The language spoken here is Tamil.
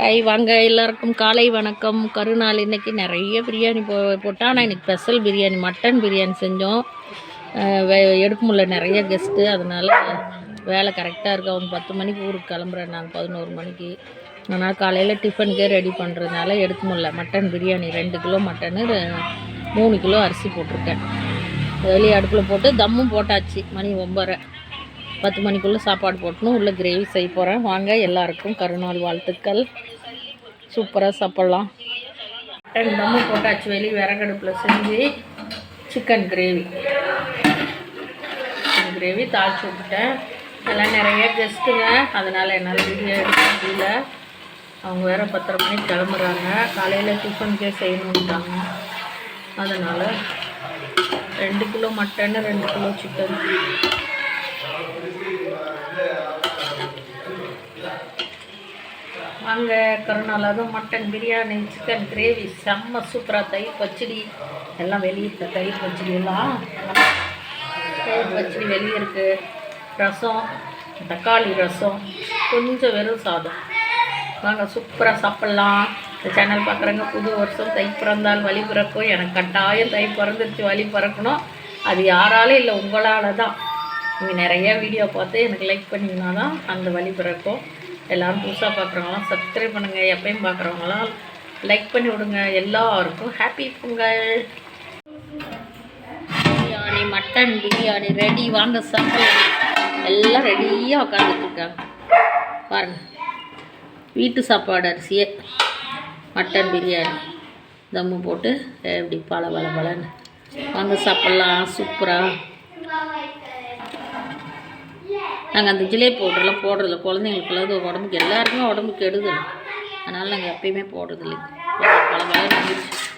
ஹாய் வாங்க எல்லாருக்கும் காலை வணக்கம். கருநாள் இன்றைக்கி நிறைய பிரியாணி போ போட்டால் ஆனால் இன்றைக்கி ஸ்பெஷல் பிரியாணி மட்டன் பிரியாணி செஞ்சோம். வே- எடுக்க முடியல நிறைய கெஸ்ட்டு அதனால் வேலை கரெக்டாக இருக்குது அவங்க பத்து மணிக்கு ஊருக்கு கிளம்புறேன் நான் பதினோரு மணிக்கு. அதனால் காலையில் டிஃபனுக்கே ரெடி பண்ணுறதுனால எடுக்க முடியல மட்டன் பிரியாணி ரெண்டு கிலோ மட்டனு மூணு கிலோ அரிசி போட்டிருக்கேன். வெளியே அடுப்பில் போட்டு தம்மும் போட்டாச்சு. மணி ஒம்பரை பத்து மணிக்குள்ளே சாப்பாடு போட்டணும் உள்ளே கிரேவி செய்ய போகிறேன் வாங்க எல்லாருக்கும் கருநாள் வாழ்த்துக்கள். சூப்பராக சாப்பிட்லாம். மட்டன் தம்மு போட்டாச்சு வெளியே விறகடுப்பில் செஞ்சு சிக்கன் கிரேவி சிக்கன் கிரேவி தாளிச்சு விட்டுட்டேன். எல்லாம் நிறைய கெஸ்ட்டுங்க அதனால் என்னால் வீடியோ எடுக்க முடியல. அவங்க வேறு பத்தரை மணிக்கு கிளம்புறாங்க. காலையில் டிஃபனுக்கே செய்யணுன்ட்டாங்க அதனால் ரெண்டு கிலோ மட்டன் ரெண்டு கிலோ சிக்கன் வாங்க கருநாள் அதுவும் மட்டன் பிரியாணி சிக்கன் கிரேவி செம்ம சூப்பராக தயிர் பச்சடி. எல்லாம் வெளியே இருக்கு தயிர் பச்சடி எல்லாம். தயிர் பச்சடி வெளியே இருக்குது ரசம் தக்காளி ரசம் கொஞ்சம் வெறும் சாதம். வாங்க சூப்பராக சாப்பிட்லாம். இந்த சேனல் பார்க்குறவங்க புது வருஷம் தை பிறந்தால் வழி பிறக்கும். எனக்கு கட்டாயம் தை பிறந்துருச்சு வழி பிறக்கணும். அது யாராலும் இல்லை உங்களால் தான். நீங்கள் நிறைய வீடியோ பார்த்து எனக்கு லைக் பண்ணிங்கன்னா தான் அந்த வழி பிறக்கும். எல்லாரும் புதுசாக பார்க்குறவங்களாம் சப்ஸ்கிரைப் பண்ணுங்கள் எப்பயும் பார்க்குறவங்களாம் லைக் பண்ணி விடுங்க. எல்லாருக்கும் happy Pongal. Biryani mutton biryani ready வாங்க சாப்பிடலாம். எல்லாம் ரெடியாக உட்காந்துட்ருக்காங்க பாருங்கள் பாருங்க. வீட்டு சாப்பாடு அரிசியே. மட்டன் பிரியாணி. தம்மு போட்டு எப்படி பல பல பலன்னு வாங்க சாப்பிட்லாம். சூப்பராக நாங்கள் அந்த ஜிலேபி பவுடர்லாம் போடுறதில்ல குழந்தைங்களுக்குலாம் அது உடம்புக்கு எல்லாருக்குமே உடம்புக்கு கெடுதல். அதனால் நாங்கள் எப்பயுமே போடுறதில்லை. பல பல